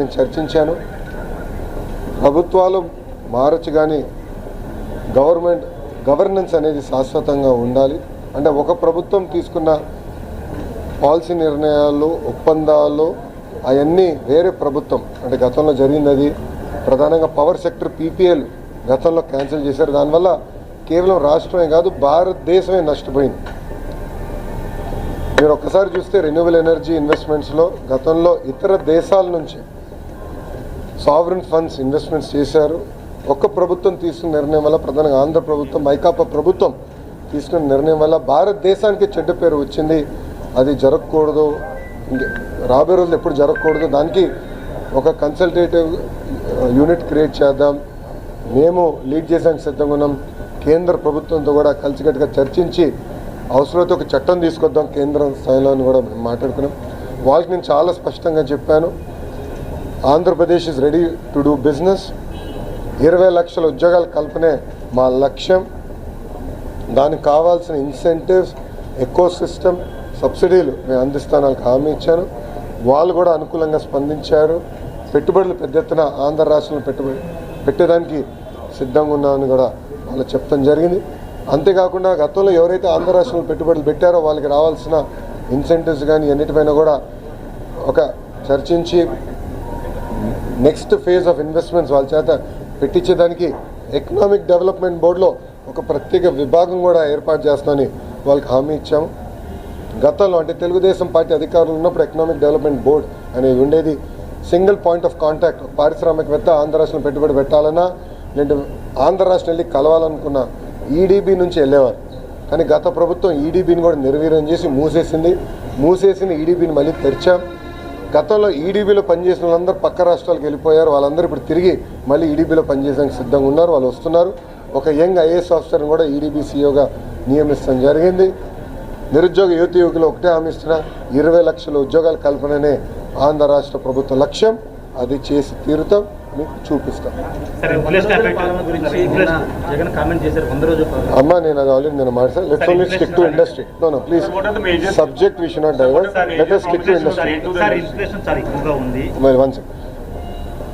నేను చర్చించాను. ప్రభుత్వాలు మారచ్చు కానీ గవర్నమెంట్ గవర్నెన్స్ అనేది శాశ్వతంగా ఉండాలి. అంటే ఒక ప్రభుత్వం తీసుకున్న పాలసీ నిర్ణయాలు ఒప్పందాలు అవన్నీ వేరే ప్రభుత్వం. అంటే గతంలో జరిగింది అది ప్రధానంగా పవర్ సెక్టర్ పీపీఎల్ గతంలో క్యాన్సిల్ చేశారు. దానివల్ల కేవలం రాష్ట్రమే కాదు భారతదేశమే నష్టపోయింది. మీరు ఒక్కసారి చూస్తే రెన్యూవల్ ఎనర్జీ ఇన్వెస్ట్మెంట్స్లో గతంలో ఇతర దేశాల నుంచి సావరన్ ఫండ్స్ ఇన్వెస్ట్మెంట్స్ చేశారు. ఒక్క ప్రభుత్వం తీసుకున్న నిర్ణయం వల్ల ప్రధానంగా ఆంధ్ర ప్రభుత్వం వైకాపా ప్రభుత్వం తీసుకున్న నిర్ణయం వల్ల భారతదేశానికి చెడ్డ పేరు వచ్చింది. అది జరగకూడదు. ఇంక రాబోయే రోజులు ఎప్పుడు జరగకూడదు. దానికి ఒక కన్సల్టేటివ్ యూనిట్ క్రియేట్ చేద్దాం. మేము లీడ్ చేసానికి సిద్ధంగా ఉన్నాం. కేంద్ర ప్రభుత్వంతో కూడా కలిసికట్టుగా చర్చించి అవసరమైతే ఒక చట్టం తీసుకొద్దాం కేంద్ర స్థాయిలో అని కూడా మేము మాట్లాడుకున్నాం. వాళ్ళకి నేను చాలా స్పష్టంగా చెప్పాను. Andhra Pradesh is ready to do business ఇరవై లక్షల ఉద్యోగాల కల్పనే మా లక్ష్యం. దానికి కావాల్సిన ఇన్సెంటివ్స్ ఎకో సిస్టమ్ సబ్సిడీలు మేము అందిస్తాను హామీ ఇచ్చాను వాళ్ళు కూడా అనుకూలంగా స్పందించారు. పెట్టుబడులు పెద్ద ఎత్తున ఆంధ్ర రాష్ట్రంలో పెట్టుబడి పెట్టేదానికి సిద్ధంగా ఉన్నామని కూడా వాళ్ళు చెప్తాం జరిగింది. అంతేకాకుండా గతంలో ఎవరైతే ఆంధ్ర రాష్ట్రంలో పెట్టుబడులు పెట్టారో వాళ్ళకి రావాల్సిన ఇన్సెంటివ్స్ కానీ అన్నిటిపైన కూడా ఒక చర్చించి నెక్స్ట్ ఫేజ్ ఆఫ్ ఇన్వెస్ట్మెంట్స్ వాళ్ళ చేత పెట్టించేదానికి ఎకనామిక్ డెవలప్మెంట్ బోర్డులో ఒక ప్రత్యేక విభాగం కూడా ఏర్పాటు చేస్తామని వాళ్ళకి హామీ ఇచ్చాము. గతంలో అంటే తెలుగుదేశం పార్టీ అధికారులు ఉన్నప్పుడు ఎకనామిక్ డెవలప్మెంట్ బోర్డ్ అనేది ఉండేది. సింగిల్ పాయింట్ ఆఫ్ కాంటాక్ట్ పారిశ్రామికవేత్త ఆంధ్ర రాష్ట్రంలో పెట్టుబడి పెట్టాలన్నా లేదంటే ఆంధ్ర రాష్ట్రం వెళ్ళి కలవాలనుకున్న ఈడీబీ నుంచి వెళ్ళేవారు. కానీ గత ప్రభుత్వం ఈడీబీని కూడా నిర్వీర్యం చేసి మూసేసింది. మూసేసిన ఈడీబీని మళ్ళీ తెరిచాం. గతంలో ఈడీబీలో పనిచేసిన వాళ్ళందరూ పక్క రాష్ట్రాలకు వెళ్ళిపోయారు. వాళ్ళందరూ ఇప్పుడు తిరిగి మళ్ళీ ఈడీబీలో పనిచేయడానికి సిద్ధంగా ఉన్నారు. వాళ్ళు వస్తున్నారు. ఒక యంగ్ ఐఏఎస్ ఆఫీసర్ని కూడా ఈడీబీ సీఓగా నియమిస్తాం జరిగింది. నిరుద్యోగ యువతి యువకులు ఒకటే హామీస్తున్న ఇరవై లక్షల ఉద్యోగాల కల్పననే ఆంధ్ర రాష్ట్ర ప్రభుత్వ లక్ష్యం. అది చేసి తీరుతాం. మీకు చూపిస్తాం అమ్మా నేను అది ఆల్రెడీ నేను మాట్లాడు let's only stick to industry no no please subject we should not divert let inflation చాలా ఎక్కువగా ఉంది Well, one second.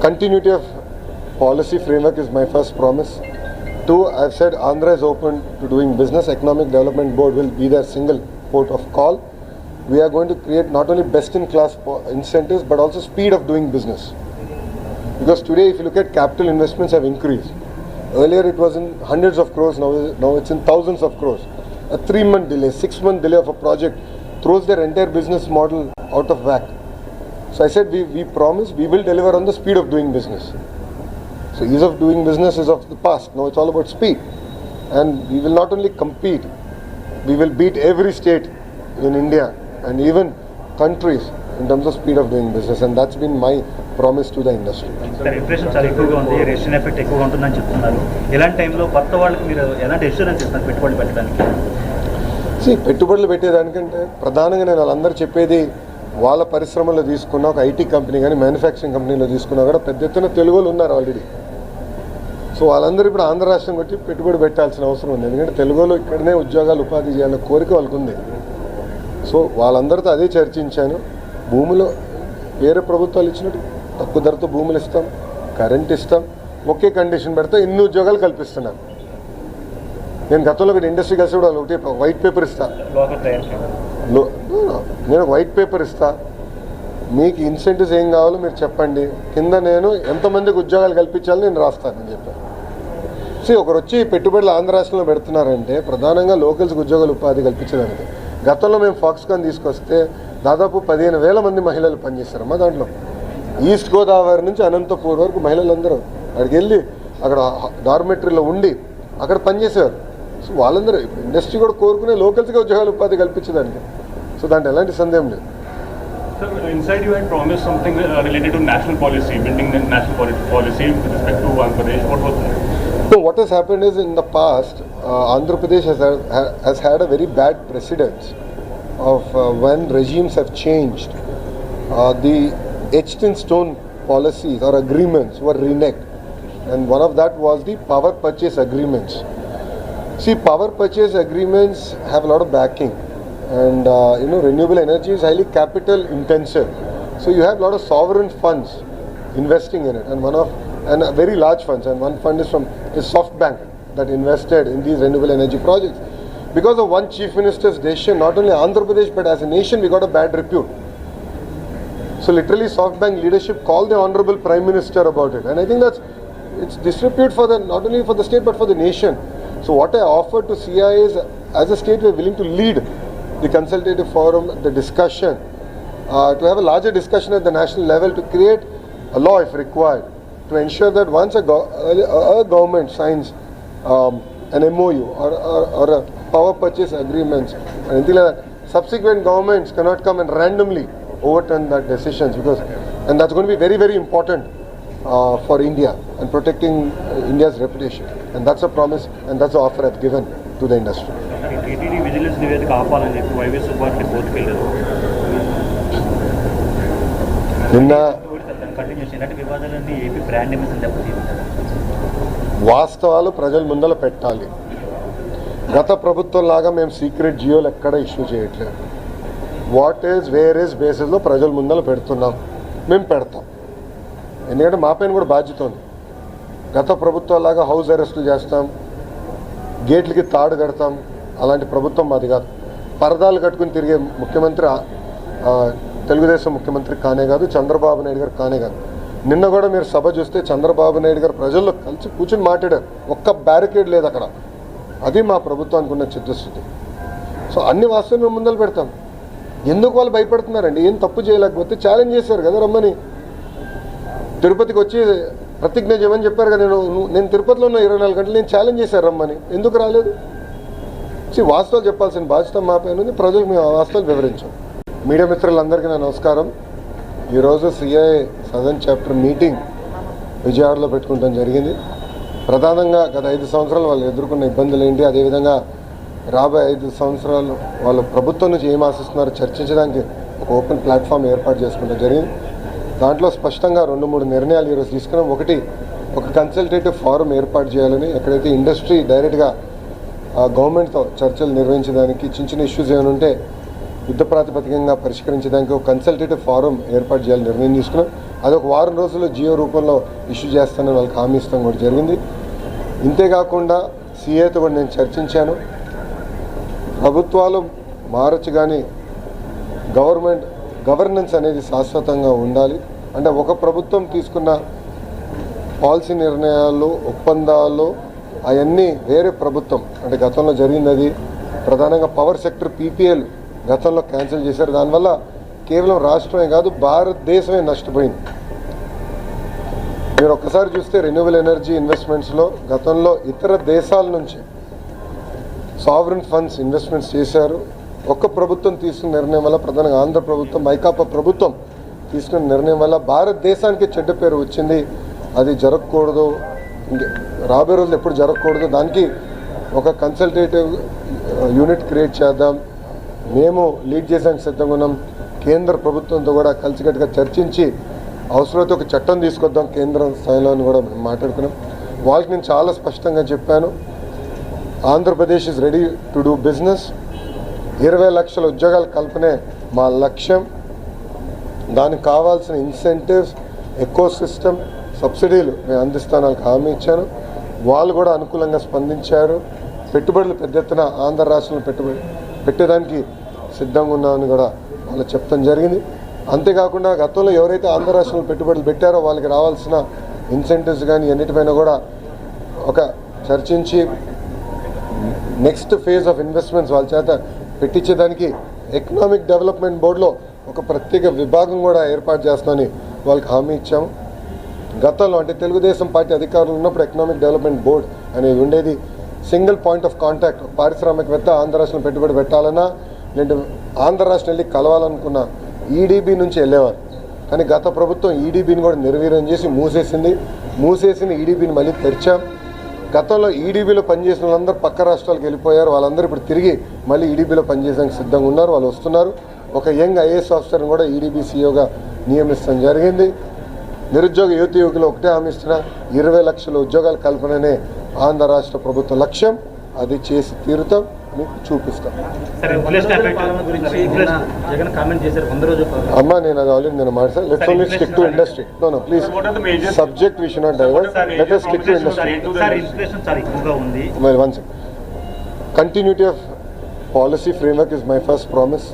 Continuity of policy framework is my first promise. Two, I've said Andhra is open to doing business. Economic Development Board will be their single port of call. We are going to create not only best-in-class po- incentives, but also speed of doing business. Because today, if you look at capital investments have increased. Earlier, it was in hundreds of crores. Now, now it's in thousands of crores. A three-month delay, six-month delay of a project throws their entire business model out of whack. So I said we, we promise we will deliver on the speed of doing business. So ease of doing business is of the past. Now it's all about speed. And we will not only compete, we will beat every state in India and even countries in terms of speed of doing business. And that's been my to the industry. Sir inflation చాలా ఎక్కువగా ఉంది effect ఎక్కువగా ఉంటుందని చెప్తున్నారు. టైంలో కొత్త వాళ్ళకి మీరు ఎలాంటి ఇన్సూరెన్స్ ఇస్తారు పెట్టుబడి పెట్టడానికి? పెట్టుబడులు పెట్టేదానికంటే ప్రధానంగా నేను వాళ్ళందరూ చెప్పేది వాళ్ళ పరిశ్రమలో తీసుకున్న ఒక ఐటీ కంపెనీ కానీ మ్యానుఫ్యాక్చరింగ్ కంపెనీలో తీసుకున్నా కూడా పెద్ద ఎత్తున తెలుగు వాళ్ళు ఉన్నారు ఆల్రెడీ సో వాళ్ళందరూ ఇప్పుడు ఆంధ్ర రాష్ట్రం కొట్టి పెట్టుబడి పెట్టాల్సిన అవసరం ఉంది. ఎందుకంటే తెలుగులో ఇక్కడనే ఉద్యోగాలు ఉపాధి చేయాలన్న కోరిక వాళ్ళకు ఉంది. సో వాళ్ళందరితో అదే చర్చించాను. భూములు వేరే ప్రభుత్వాలు ఇచ్చినట్టు తక్కువ ధరతో భూములు ఇస్తాం కరెంట్ ఇస్తాం ఒకే కండిషన్ పెడితే ఇన్ని ఉద్యోగాలు కల్పిస్తున్నాను నేను గతంలో ఒకటి ఇండస్ట్రీ కలిసి కూడా ఒకటి వైట్ పేపర్ ఇస్తా. నేను వైట్ పేపర్ ఇస్తా. మీకు ఇన్సెంటివ్స్ ఏం కావాలో మీరు చెప్పండి. కింద నేను ఎంతమందికి ఉద్యోగాలు కల్పించాలని నేను రాస్తాను అని చెప్పాను. సో ఒకరు వచ్చి పెట్టుబడులు ఆంధ్ర రాష్ట్రంలో పెడుతున్నారంటే ప్రధానంగా లోకల్స్కి ఉద్యోగాలు ఉపాధి కల్పించడానికి. గతంలో మేము ఫాక్స్కాన్ తీసుకొస్తే దాదాపు పదిహేను వేల మంది మహిళలు పనిచేస్తారమ్మా దాంట్లో. ఈస్ట్ గోదావరి నుంచి అనంతపూర్ వరకు మహిళలందరూ అక్కడికి వెళ్ళి అక్కడ డార్మెటరీలో ఉండి అక్కడ పనిచేశారు సో వాళ్ళందరూ ఇండస్ట్రీ కూడా కోరుకునే లోకల్స్గా ఉద్యోగాలు ఉపాధి కల్పించేదానికి సో దాంట్లో ఎలాంటి సందేహం లేదు. So what has happened is in the past Andhra Pradesh has had a very bad president of when regimes have changed the etched in stone policies or agreements were reneged, and one of that was the power purchase agreements. See, power purchase agreements have a lot of backing, and uh, you know renewable energy is highly capital intensive. So you have a lot of sovereign funds investing in it, and one of and very large funds, and one fund is from is SoftBank that invested in these renewable energy projects. Because of one chief minister's decision, not only Andhra Pradesh but as a nation, we got a bad repute. So literally, SoftBank leadership called the honorable prime minister about it, and I think that's it's disrepute for the not only for the state but for the nation. So what I offered to CIA is, as a state, we're willing to lead the consultative forum, the discussion, uh, to have a larger discussion at the national level to create a law if required to ensure that once a, go- a, a government signs um, an MOU or, or, or a power purchase agreements and anything like that, subsequent governments cannot come and randomly overturn that decisions because and that's going to be very very important uh, for India and protecting uh, India's reputation and that's a promise and that's the offer I've given to the industry. నిన్న వాస్తవాలు ప్రజల ముందర పెట్టాలి గత ప్రభుత్వం లాగా మేము secret జియోలు ఎక్కడ ఇష్యూ చేయట్లేదు వాట్ ఈజ్ వేర్ ఈజ్ బేసిస్లో ప్రజల ముందర పెడుతున్నాం. మేము పెడతాం. ఎందుకంటే మా పైన కూడా బాధ్యత ఉంది. గత ప్రభుత్వం లాగా హౌస్ అరెస్టులు చేస్తాం. గేట్లకి తాడు కడతాం. అలాంటి ప్రభుత్వం మాది కాదు. పరదాలు కట్టుకుని తిరిగే ముఖ్యమంత్రి తెలుగుదేశం ముఖ్యమంత్రి కానే కాదు చంద్రబాబు నాయుడు గారు కానే కాదు. నిన్న కూడా మీరు సభ చూస్తే చంద్రబాబు నాయుడు గారు ప్రజల్లో కలిసి కూర్చుని మాట్లాడారు. ఒక్క బ్యారికేడ్ లేదు అక్కడ. అది మా ప్రభుత్వానికి ఉన్న చిత్తశుద్ధి. సో అన్ని వాస్తవం మేము ముందలు పెడతాం. ఎందుకు వాళ్ళు భయపడుతున్నారండి? ఏం తప్పు చేయలేకపోతే ఛాలెంజ్ చేశారు కదా రమ్మని. తిరుపతికి వచ్చి ప్రతిజ్ఞ చేయమని చెప్పారు కదా నేను నేను తిరుపతిలో ఉన్న ఇరవై నాలుగు గంటలు నేను ఛాలెంజ్ చేశాను రమ్మని. ఎందుకు రాలేదు? వాస్తవాలు చెప్పాల్సిన బాధ్యత మా పైన ఉంది ప్రజలకు మేము ఆ వాస్తవాలు వివరించాం. మీడియా మిత్రులందరికీ నా నమస్కారం. ఈరోజు సిఐ సదన్ చాప్టర్ మీటింగ్ విజయవాడలో పెట్టుకుంటాం జరిగింది. ప్రధానంగా గత ఐదు సంవత్సరాలు వాళ్ళు ఎదుర్కొన్న ఇబ్బందులు ఏంటి? అదేవిధంగా రాబోయే ఐదు సంవత్సరాలు వాళ్ళు ప్రభుత్వం నుంచి ఏం ఆశిస్తున్నారో చర్చించడానికి ఒక ఓపెన్ ప్లాట్ఫామ్ ఏర్పాటు చేసుకోవడం జరిగింది. దాంట్లో స్పష్టంగా రెండు మూడు నిర్ణయాలు ఈరోజు తీసుకున్నాం. ఒకటి ఒక కన్సల్టేటివ్ ఫారం ఏర్పాటు చేయాలని ఎక్కడైతే ఇండస్ట్రీ డైరెక్ట్గా ఆ గవర్నమెంట్తో చర్చలు నిర్వహించడానికి చిన్న చిన్న ఇష్యూస్ ఏమైనా ఉంటే యుద్ధ ప్రాతిపదికంగా పరిష్కరించడానికి ఒక కన్సల్టేటివ్ ఫారం ఏర్పాటు చేయాలని నిర్ణయం తీసుకున్నాం. అది ఒక వారం రోజుల్లో జియో రూపంలో ఇష్యూ చేస్తానని వాళ్ళకి హామీ ఇస్తాం కూడా జరిగింది. ఇంతేకాకుండా సీఏతో కూడా నేను చర్చించాను. ప్రభుత్వాలు మారచ్చు కానీ గవర్నమెంట్ గవర్నెన్స్ అనేది శాశ్వతంగా ఉండాలి. అంటే ఒక ప్రభుత్వం తీసుకున్న పాలసీ నిర్ణయాలు ఒప్పందాలు అవన్నీ వేరే ప్రభుత్వం. అంటే గతంలో జరిగినది ప్రధానంగా పవర్ సెక్టర్ పీపీఎల్ గతంలో క్యాన్సిల్ చేశారు. దానివల్ల కేవలం రాష్ట్రమే కాదు భారతదేశమే నష్టపోయింది. మీరు ఒక్కసారి చూస్తే రెన్యూవల్ ఎనర్జీ ఇన్వెస్ట్మెంట్స్లో గతంలో ఇతర దేశాల నుంచి సావరెన్ ఫండ్స్ ఇన్వెస్ట్మెంట్స్ చేశారు. ఒక్క ప్రభుత్వం తీసుకున్న నిర్ణయం వల్ల ప్రధానంగా ఆంధ్ర ప్రభుత్వం మైకాపా ప్రభుత్వం తీసుకున్న నిర్ణయం వల్ల భారతదేశానికి చెడ్డ పేరు వచ్చింది. అది జరగకూడదు. ఇంకే రాబోయే రోజులు ఎప్పుడు జరగకూడదు. దానికి ఒక కన్సల్టేటివ్ యూనిట్ క్రియేట్ చేద్దాం. మేము లీడ్ చేసానికి సిద్ధంగా ఉన్నాం. కేంద్ర ప్రభుత్వంతో కూడా కలిసికట్టుగా చర్చించి అవసరమైతే ఒక చట్టం తీసుకొద్దాం. కేంద్ర స్థాయిలో అని కూడా మేము మాట్లాడుకున్నాం. వాళ్ళకి నేను చాలా స్పష్టంగా చెప్పాను. Andhra Pradesh is ready to do business ఇరవై లక్షల ఉద్యోగాల కల్పనే మా లక్ష్యం. దానికి కావాల్సిన ఇన్సెంటివ్స్ ఎకో సిస్టమ్ సబ్సిడీలు మేము అందిస్తాను హామీ ఇచ్చాను. వాళ్ళు కూడా అనుకూలంగా స్పందించారు. పెట్టుబడులు పెద్ద ఎత్తున ఆంధ్ర రాష్ట్రంలో పెట్టుబడి పెట్టేదానికి సిద్ధంగా ఉన్నామని కూడా వాళ్ళు చెప్తాం జరిగింది. అంతేకాకుండా గతంలో ఎవరైతే ఆంధ్ర రాష్ట్రంలో పెట్టుబడులు పెట్టారో వాళ్ళకి రావాల్సిన ఇన్సెంటివ్స్ కానీ అన్నిటిపైన కూడా ఒక చర్చించి నెక్స్ట్ ఫేజ్ ఆఫ్ ఇన్వెస్ట్మెంట్స్ వాళ్ళ చేత పెట్టించేదానికి ఎకనామిక్ డెవలప్మెంట్ బోర్డులో ఒక ప్రత్యేక విభాగం కూడా ఏర్పాటు చేస్తామని వాళ్ళకి హామీ ఇచ్చాము. గతంలో అంటే తెలుగుదేశం పార్టీ అధికారులు ఉన్నప్పుడు ఎకనామిక్ డెవలప్మెంట్ బోర్డ్ అనేది ఉండేది. సింగిల్ పాయింట్ ఆఫ్ కాంటాక్ట్ పారిశ్రామికవేత్త ఆంధ్ర రాష్ట్రం పెట్టుబడి పెట్టాలన్నా లేదంటే ఆంధ్ర రాష్ట్రం వెళ్ళి కలవాలనుకున్న ఈడీబీ నుంచి వెళ్ళేవారు. కానీ గత ప్రభుత్వం ఈడీబీని కూడా నిర్వీర్యం చేసి మూసేసింది. మూసేసిన ఈడీబీని మళ్ళీ తెరిచాం. గతంలో ఈడీబీలో పనిచేసిన వాళ్ళందరూ పక్క రాష్ట్రాలకు వెళ్ళిపోయారు. వాళ్ళందరూ ఇప్పుడు తిరిగి మళ్ళీ ఈడీబీలో పనిచేయడానికి సిద్ధంగా ఉన్నారు. వాళ్ళు వస్తున్నారు. ఒక యంగ్ ఐఏఎస్ ఆఫీసర్ని కూడా ఈడీబీ సీఓగా నియమిస్తాం జరిగింది. నిరుద్యోగ యువతి యువకులు ఒకటే హామీ ఇరవై లక్షల ఉద్యోగాల కల్పననే ఆంధ్ర రాష్ట్ర ప్రభుత్వ లక్ష్యం. అది చేసి తీరుతాం. మీకు చూపిస్తాం సార్ ఇన్ఫ్లేషన్ ఎఫెక్ట్ పాలన గురించి నిన్న ఇన్ఫ్లేషన్ జగన్ కామెంట్ చేశారు వంద రోజుల పాలన అమ్మా నేను అది ఆల్రెడీ నేను మాట్లాడు let's only stick to industry no no please subject we should not divert let us stick to industry promises sir inflation చాలా ఎక్కువగా ఉంది Well, one second. Continuity of policy framework is my first promise.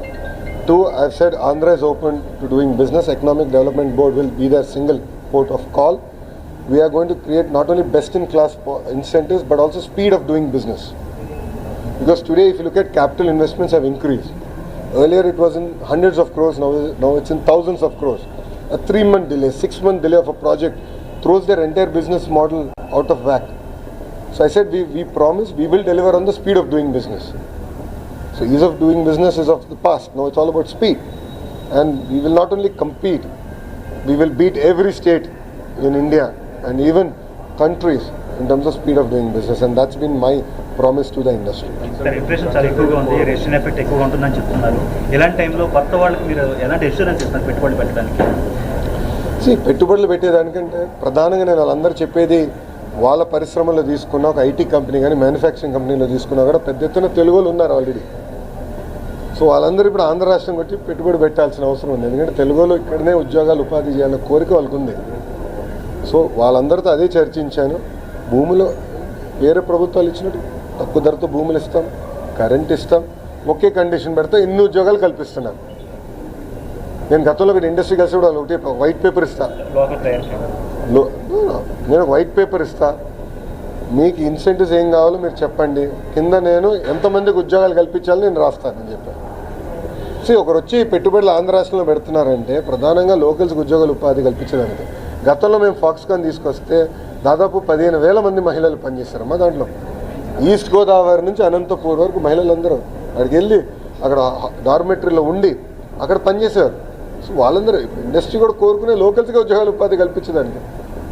Two, I've said Andhra is open to doing business. Economic Development Board will be their single port of call. We are going to create not only best-in-class po- incentives, but also speed of doing business. Because today, if you look at capital investments have increased. Earlier, it was in hundreds of crores. Now, now it's in thousands of crores. A three-month delay, six-month delay of a project throws their entire business model out of whack. So I said we, we promise we will deliver on the speed of doing business. So ease of doing business is of the past. Now it's all about speed. And we will not only compete, we will beat every state in India and even countries in terms of speed of doing business. And that's been my promise to the industry. Sir inflation చాలా ఎక్కువగా ఉంది ration effect ఎక్కువగా ఉంటుందని చెప్తున్నారు. ఇలాంటి టైంలో కొత్త వాళ్ళకి మీరు ఎలాంటి ఇన్సూరెన్స్ ఇస్తారు పెట్టుబడి పెట్టడానికి? పెట్టుబడులు పెట్టేదానికంటే ప్రధానంగా నేను వాళ్ళందరూ చెప్పేది వాళ్ళ పరిశ్రమలో తీసుకున్న ఒక ఐటీ కంపెనీ కానీ మ్యానుఫ్యాక్చరింగ్ కంపెనీలో తీసుకున్నా కూడా పెద్ద ఎత్తున తెలుగు ఉన్నారు ఆల్రెడీ సో వాళ్ళందరూ ఇప్పుడు ఆంధ్ర రాష్ట్రం వచ్చి పెట్టుబడి పెట్టాల్సిన అవసరం ఉంది. ఎందుకంటే తెలుగులో ఇక్కడనే ఉద్యోగాలు ఉపాధి చేయాలన్న కోరిక వాళ్ళకు ఉంది. సో వాళ్ళందరితో అదే చర్చించాను. భూములు వేరే ప్రభుత్వాలు ఇచ్చినట్టు తక్కువ ధరతో భూములు ఇస్తాం కరెంట్ ఇస్తాం ఒకే కండిషన్ పెడితే ఎన్ని ఉద్యోగాలు కల్పిస్తున్నాం నేను గతంలో మీరు ఇండస్ట్రీ కలిసి కూడా ఒకటి వైట్ పేపర్ ఇస్తా. నేను వైట్ పేపర్ ఇస్తా. మీకు ఇన్సెంటివ్స్ ఏం కావాలో మీరు చెప్పండి. కింద నేను ఎంతమందికి ఉద్యోగాలు కల్పించాలో నేను రాస్తానని చెప్పాను. సో ఒకరు వచ్చి పెట్టుబడులు ఆంధ్ర రాష్ట్రంలో పెడుతున్నారంటే ప్రధానంగా లోకల్స్కి ఉద్యోగాలు ఉపాధి కల్పించడానికి. గతంలో మేము ఫాక్స్కాన్ తీసుకొస్తే దాదాపు పదిహేను వేల మంది మహిళలు పనిచేస్తారు మా దాంట్లో. ఈస్ట్ గోదావరి నుంచి అనంతపూర్ వరకు మహిళలందరూ అక్కడికి వెళ్ళి అక్కడ డార్మెటరీలో ఉండి అక్కడ పనిచేసేవారు సో వాళ్ళందరూ ఇండస్ట్రీ కూడా కోరుకునే లోకల్స్గా ఉద్యోగాలు ఉపాధి కల్పించడానికి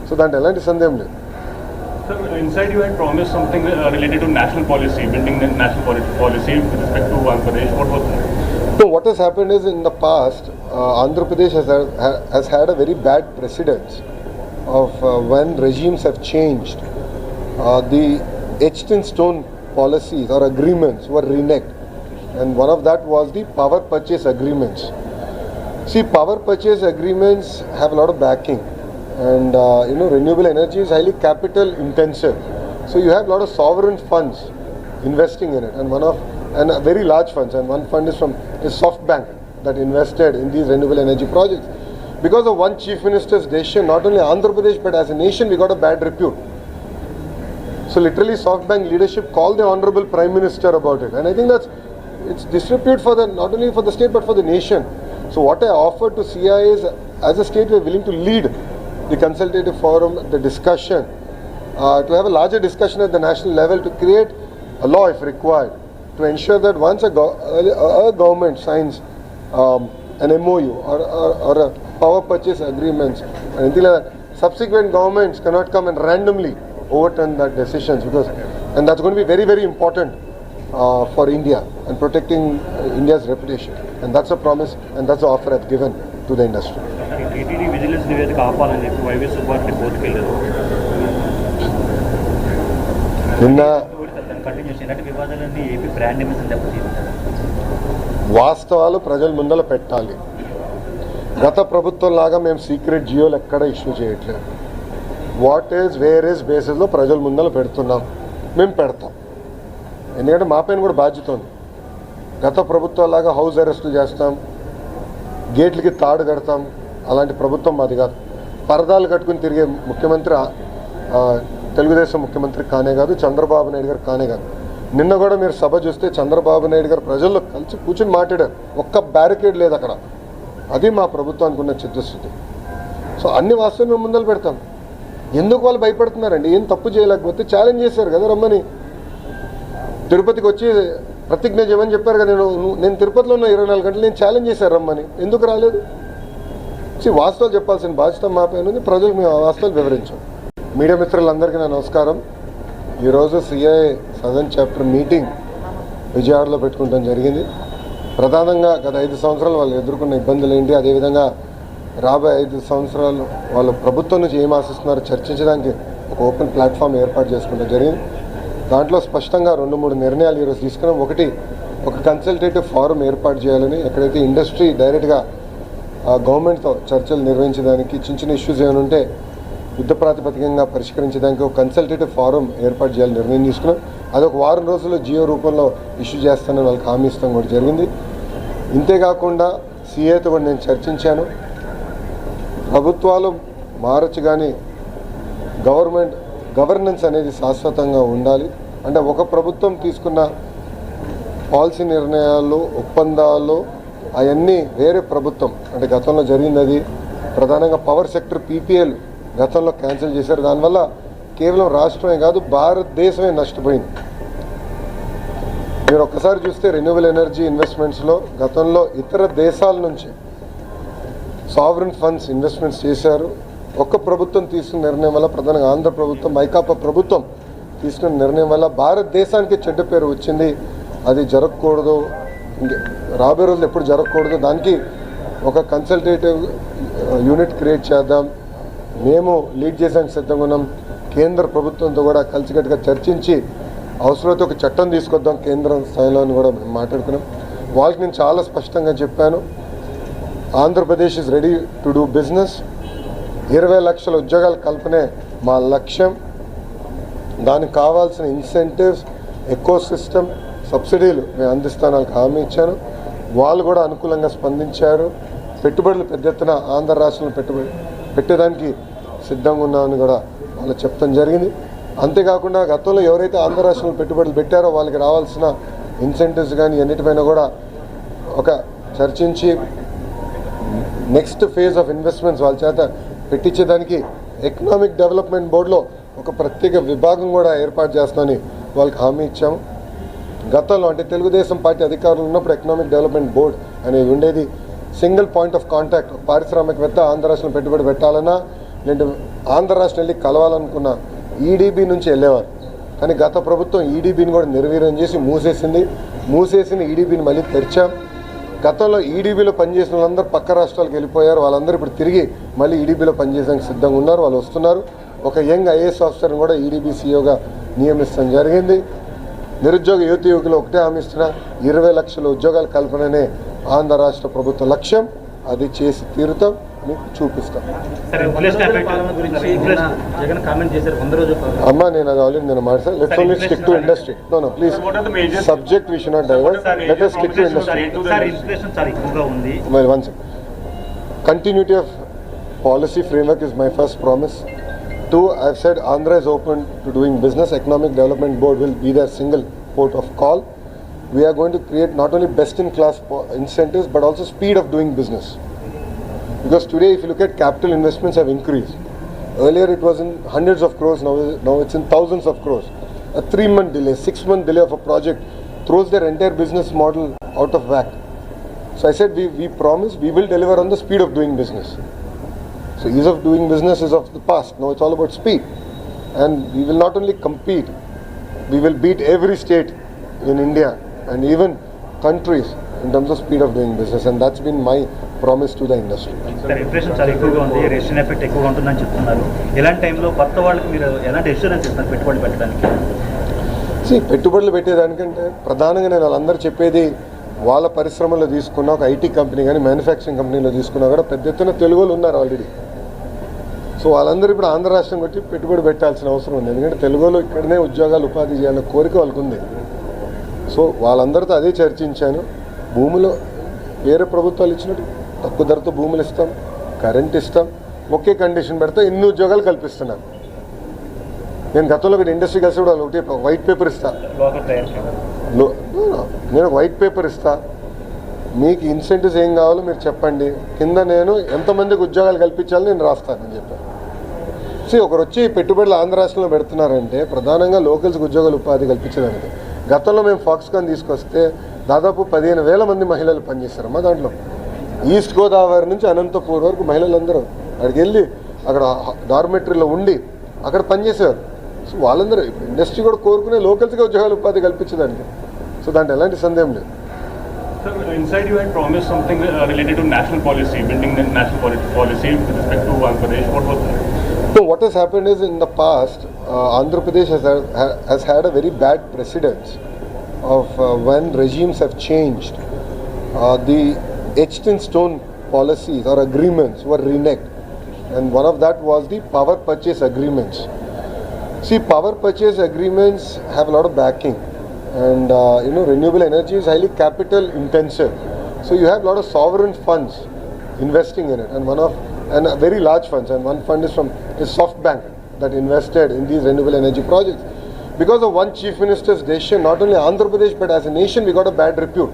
సో దాంట్లో ఎలాంటి సందేహం లేదు Sir, inside you had promised something uh, related to national policy, building the national poli- policy with respect to Pradesh. What was that? So what has happened is in the past, uh, Andhra Pradesh has, ha- has had a very bad precedence of uh, when regimes have changed. Uh, the etched in stone policies or agreements were reneged. And one of that was the power purchase agreements. See, power purchase agreements have a lot of backing, and uh, you know, renewable energy is highly capital intensive. So you have a lot of sovereign funds investing in it, and one of and very large funds, and one fund is from is SoftBank that invested in these renewable energy projects. Because of one chief minister's decision, not only Andhra Pradesh but as a nation, we got a bad repute. So literally, SoftBank leadership called the honorable prime minister about it, and I think that's it's disrepute for the not only for the state but for the nation. So what I offer to CIA is, as a state, we're willing to lead the consultative forum, the discussion, uh, to have a larger discussion at the national level to create a law if required to ensure that once a, go- a, a government signs um, an MOU or, or, or a power purchase agreements or anything like that, subsequent governments cannot come and randomly overturn that decisions because and that's going to be very very important uh, for India and protecting uh, India's reputation and that's a promise and that's the offer I've given to the industry. నిన్న వాస్తవాలు ప్రజల ముందర పెట్టాలి గత ప్రభుత్వం లాగా మేము secret జియోలు ఎక్కడ ఇష్యూ చేయట్లేదు వాట్ ఈజ్ వేర్ ఈజ్ బేసిస్లో ప్రజల ముందర పెడుతున్నాం. మేము పెడతాం. ఎందుకంటే మా పైన కూడా బాధ్యత ఉంది. గత ప్రభుత్వాలాగా హౌస్ అరెస్టులు చేస్తాం. గేట్లకి తాడు కడతాం. అలాంటి ప్రభుత్వం మాది కాదు. పరదాలు కట్టుకుని తిరిగే ముఖ్యమంత్రి తెలుగుదేశం ముఖ్యమంత్రి కానే కాదు చంద్రబాబు నాయుడు గారు కానే కాదు. నిన్న కూడా మీరు సభ చూస్తే చంద్రబాబు నాయుడు గారు ప్రజల్లో కలిసి కూర్చుని మాట్లాడారు. ఒక్క బ్యారికేడ్ లేదు అక్కడ. అది మా ప్రభుత్వానికి ఉన్న చిత్తశుద్ధి. సో అన్ని వాస్తవం మేము ముందలు పెడతాం. ఎందుకు వాళ్ళు భయపడుతున్నారండి? ఏం తప్పు చేయలేకపోతే ఛాలెంజ్ చేశారు కదా రమ్మని. తిరుపతికి వచ్చి ప్రతిజ్ఞ చేయమని చెప్పారు కదా నేను నేను తిరుపతిలో ఉన్న ఇరవై నాలుగు గంటలు నేను ఛాలెంజ్ చేశారు రమ్మని. ఎందుకు రాలేదు? See, వాస్తవాలు చెప్పాల్సిన బాధ్యత మా పైన ఉంది ప్రజలకు మేము ఆ వాస్తవాలు వివరించాం. మీడియా మిత్రులందరికీ నా నమస్కారం. ఈరోజు సిఐ సదన్ చాప్టర్ మీటింగ్ విజయవాడలో పెట్టుకుంటాం జరిగింది. ప్రధానంగా గత ఐదు సంవత్సరాలు వాళ్ళు ఎదుర్కొన్న ఇబ్బందులు ఏంటి? అదేవిధంగా రాబోయే ఐదు సంవత్సరాలు వాళ్ళు ప్రభుత్వం నుంచి ఏం ఆశిస్తున్నారో చర్చించడానికి ఒక ఓపెన్ ప్లాట్ఫామ్ ఏర్పాటు చేసుకుంటే జరిగింది. దాంట్లో స్పష్టంగా రెండు మూడు నిర్ణయాలు ఈరోజు తీసుకున్నాం. ఒకటి ఒక కన్సల్టేటివ్ ఫారం ఏర్పాటు చేయాలని ఎక్కడైతే ఇండస్ట్రీ డైరెక్ట్గా గవర్నమెంట్తో చర్చలు నిర్వహించడానికి చిన్న చిన్న ఇష్యూస్ ఏమైనా ఉంటే యుద్ధ ప్రాతిపదికంగా పరిష్కరించడానికి ఒక కన్సల్టేటివ్ ఫారం ఏర్పాటు చేయాలని నిర్ణయం తీసుకున్నాం. అది ఒక వారం రోజుల్లో జియో రూపంలో ఇష్యూ చేస్తానని వాళ్ళకి హామీ ఇస్తాం కూడా జరిగింది. ఇంతేకాకుండా సీఏతో కూడా నేను చర్చించాను. ప్రభుత్వాలు మారచ్చు కానీ గవర్నమెంట్ గవర్నెన్స్ అనేది శాశ్వతంగా ఉండాలి. అంటే ఒక ప్రభుత్వం తీసుకున్న పాలసీ నిర్ణయాలు ఒప్పందాలు అవన్నీ వేరే ప్రభుత్వం. అంటే గతంలో జరిగింది అది ప్రధానంగా పవర్ సెక్టర్ పీపీఎల్ గతంలో క్యాన్సిల్ చేశారు. దానివల్ల కేవలం రాష్ట్రమే కాదు భారతదేశమే నష్టపోయింది. మీరు ఒక్కసారి చూస్తే రెన్యూవల్ ఎనర్జీ ఇన్వెస్ట్మెంట్స్లో గతంలో ఇతర దేశాల నుంచి సావరన్ ఫండ్స్ ఇన్వెస్ట్మెంట్స్ చేశారు. ఒక్క ప్రభుత్వం తీసుకున్న నిర్ణయం వల్ల ప్రధానంగా ఆంధ్ర ప్రభుత్వం మైకాపా ప్రభుత్వం తీసుకున్న నిర్ణయం వల్ల భారతదేశానికి చెడ్డ పేరు వచ్చింది. అది జరగకూడదు. ఇంకే రాబోయే రోజులు ఎప్పుడు జరగకూడదు. దానికి ఒక కన్సల్టేటివ్ యూనిట్ క్రియేట్ చేద్దాం. మేము లీడ్ చేసానికి సిద్ధంగా ఉన్నాం. కేంద్ర ప్రభుత్వంతో కూడా కలిసికట్టుగా చర్చించి అవసరమైతే ఒక చట్టం తీసుకొద్దాం కేంద్ర స్థాయిలో అని కూడా మేము మాట్లాడుకున్నాం. వాళ్ళకి నేను చాలా స్పష్టంగా చెప్పాను. Andhra Pradesh is ready to do business ఇరవై లక్షల ఉద్యోగాల కల్పనే మా లక్ష్యం. దానికి కావాల్సిన ఇన్సెంటివ్స్ ఎకో సిస్టమ్ సబ్సిడీలు మేము అందిస్తానాలకు హామీ ఇచ్చాను. వాళ్ళు కూడా అనుకూలంగా స్పందించారు. పెట్టుబడులు పెద్ద ఎత్తున ఆంధ్ర రాష్ట్రంలో పెట్టుబడి పెట్టేదానికి సిద్ధంగా ఉన్నామని కూడా వాళ్ళు చెప్తాం జరిగింది. అంతేకాకుండా గతంలో ఎవరైతే ఆంధ్ర రాష్ట్రంలో పెట్టుబడులు పెట్టారో వాళ్ళకి రావాల్సిన ఇన్సెంటివ్స్ కానీ అన్నిటిపైన కూడా ఒక చర్చించి నెక్స్ట్ ఫేజ్ ఆఫ్ ఇన్వెస్ట్మెంట్స్ వాళ్ళ చేత పెట్టించేదానికి ఎకనామిక్ డెవలప్మెంట్ బోర్డులో ఒక ప్రత్యేక విభాగం కూడా ఏర్పాటు చేస్తామని వాళ్ళకి హామీ ఇచ్చాము. గతంలో అంటే తెలుగుదేశం పార్టీ అధికారులు ఉన్నప్పుడు ఎకనామిక్ డెవలప్మెంట్ బోర్డ్ అనేది ఉండేది. సింగిల్ పాయింట్ ఆఫ్ కాంటాక్ట్ పారిశ్రామికవేత్త ఆంధ్ర రాష్ట్రంలో పెట్టుబడి పెట్టాలన్నా లేదంటే ఆంధ్ర రాష్ట్రం వెళ్ళి కలవాలనుకున్న ఈడీబీ నుంచి వెళ్ళేవారు. కానీ గత ప్రభుత్వం ఈడీబీని కూడా నిర్వీర్యం చేసి మూసేసింది. మూసేసిన ఈడీబీని మళ్ళీ తెరిచాం. గతంలో ఈడీబీలో పనిచేసిన వాళ్ళందరూ పక్క రాష్ట్రాలకు వెళ్ళిపోయారు. వాళ్ళందరూ ఇప్పుడు తిరిగి మళ్ళీ ఈడీబీలో పనిచేయడానికి సిద్ధంగా ఉన్నారు. వాళ్ళు వస్తున్నారు. ఒక యంగ్ ఐఏఎస్ ఆఫీసర్ని కూడా ఈడీబీ సీఓగా నియమిస్తాం జరిగింది. నిరుద్యోగ యువతి యువకులు ఒకటే హామీస్తున్న ఇరవై లక్షల ఉద్యోగాల కల్పననే ఆంధ్ర రాష్ట్ర ప్రభుత్వ లక్ష్యం. అది చేసి తీరుతాం. మీకు చూపిస్తాం అమ్మా నేను అది ఆల్రెడీ నేను మాట్లాడు let's only stick to industry no no please subject we should not divert let us stick to industry sir inflation చాలా ఎక్కువగా ఉంది Well, one second. Continuity of policy framework is my first promise. Two, I've said Andhra is open to doing business. Economic Development Board will be their single port of call. We are going to create not only best-in-class po- incentives, but also speed of doing business. Because today, if you look at capital investments have increased. Earlier, it was in hundreds of crores. Now, now it's in thousands of crores. A three-month delay, six-month delay of a project throws their entire business model out of whack. So I said we, we promise we will deliver on the speed of doing business. So ease of doing business is of the past. Now it's all about speed. And we will not only compete, we will beat every state in India and even countries in terms of speed of doing business. And that's been my to the industry. Sir inflation చాలా ఎక్కువగా ఉంది effect ఎక్కువగా ఉంటుందని చెప్తున్నారు. ఇలాంటి టైంలో కొత్త వాళ్ళకి మీరు ఎలాంటి ఇన్సూరెన్స్ ఇస్తారు పెట్టుబడి పెట్టడానికి? పెట్టుబడులు పెట్టేదానికంటే ప్రధానంగా నేను వాళ్ళందరూ చెప్పేది వాళ్ళ పరిశ్రమలో తీసుకున్న ఒక ఐటీ కంపెనీ కానీ మ్యానుఫ్యాక్చరింగ్ కంపెనీలో తీసుకున్నా కూడా పెద్ద ఎత్తున తెలుగు వాళ్ళు ఉన్నారు ఆల్రెడీ సో వాళ్ళందరూ ఇప్పుడు ఆంధ్ర రాష్ట్రం కొట్టి పెట్టుబడి పెట్టాల్సిన అవసరం ఉంది. ఎందుకంటే తెలుగు వాళ్ళు ఇక్కడనే ఉద్యోగాలు ఉపాధి చేయాలన్న కోరిక వాళ్ళకు ఉంది. సో వాళ్ళందరితో అదే చర్చించాను. భూములు వేరే ప్రభుత్వాలు ఇచ్చినట్టు తక్కువ ధరతో భూములు ఇస్తాం కరెంట్ ఇస్తాం ఒకే కండిషన్ పెడితే ఎన్ని ఉద్యోగాలు కల్పిస్తున్నాను నేను గతంలో ఒకటి ఇండస్ట్రీ కలిసి కూడా ఒకటి వైట్ పేపర్ ఇస్తా. నేను వైట్ పేపర్ ఇస్తా. మీకు ఇన్సెంటివ్స్ ఏం కావాలో మీరు చెప్పండి. కింద నేను ఎంతమందికి ఉద్యోగాలు కల్పించాలని నేను రాస్తానని చెప్పాను. సో ఒకరు వచ్చి పెట్టుబడులు ఆంధ్ర రాష్ట్రంలో పెడుతున్నారంటే ప్రధానంగా లోకల్స్కి ఉద్యోగాలు ఉపాధి కల్పించడానికి గతంలో మేము ఫాక్స్కాన్ తీసుకొస్తే దాదాపు పదిహేను వేల మంది మహిళలు పనిచేస్తారమ్మా దాంట్లో. ఈస్ట్ గోదావరి నుంచి అనంతపూర్ వరకు మహిళలందరూ అక్కడికి వెళ్ళి అక్కడ డార్మెటరీలో ఉండి అక్కడ పనిచేశారు సో వాళ్ళందరూ ఇండస్ట్రీ కూడా కోరుకునే లోకల్స్గా ఉద్యోగాలు ఉపాధి కల్పించేదానికి సో దాంట్లో ఎలాంటి సందేహం లేదు. So what is happened is in the past Andhra Pradesh has had a very bad precedents of when regimes have changed the etched in stone policies or agreements were reneged, and one of that was the power purchase agreements. See, power purchase agreements have a lot of backing, and uh, you know, renewable energy is highly capital intensive. So you have a lot of sovereign funds investing in it, and one of and very large funds, and one fund is from is SoftBank that invested in these renewable energy projects. Because of one chief minister's decision, not only Andhra Pradesh but as a nation, we got a bad repute.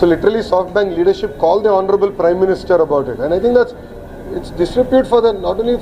So literally, SoftBank leadership called the honorable prime minister about it, and I think that's it's disrepute for the not only for